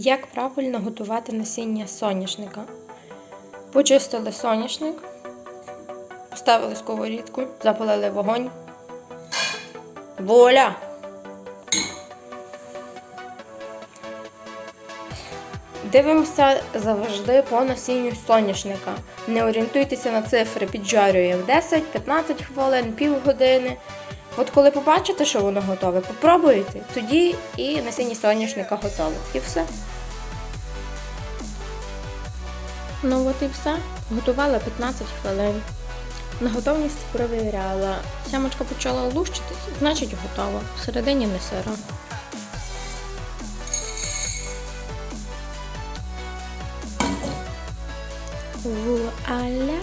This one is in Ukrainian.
Як правильно готувати насіння соняшника? Почистили соняшник, поставили сковорідку, запалили вогонь. Воля! Дивимося завжди по насінню соняшника. Не орієнтуйтеся на цифри, піджарюємо 10-15 хвилин, півгодини. От коли побачите, що воно готове, попробуйте, тоді і насіння соняшника готове. І все. Ну от і все. Готувала 15 хвилин. На готовність перевіряла. Сямочка почала лущитись, значить готова. Всередині не сира. Вуаля!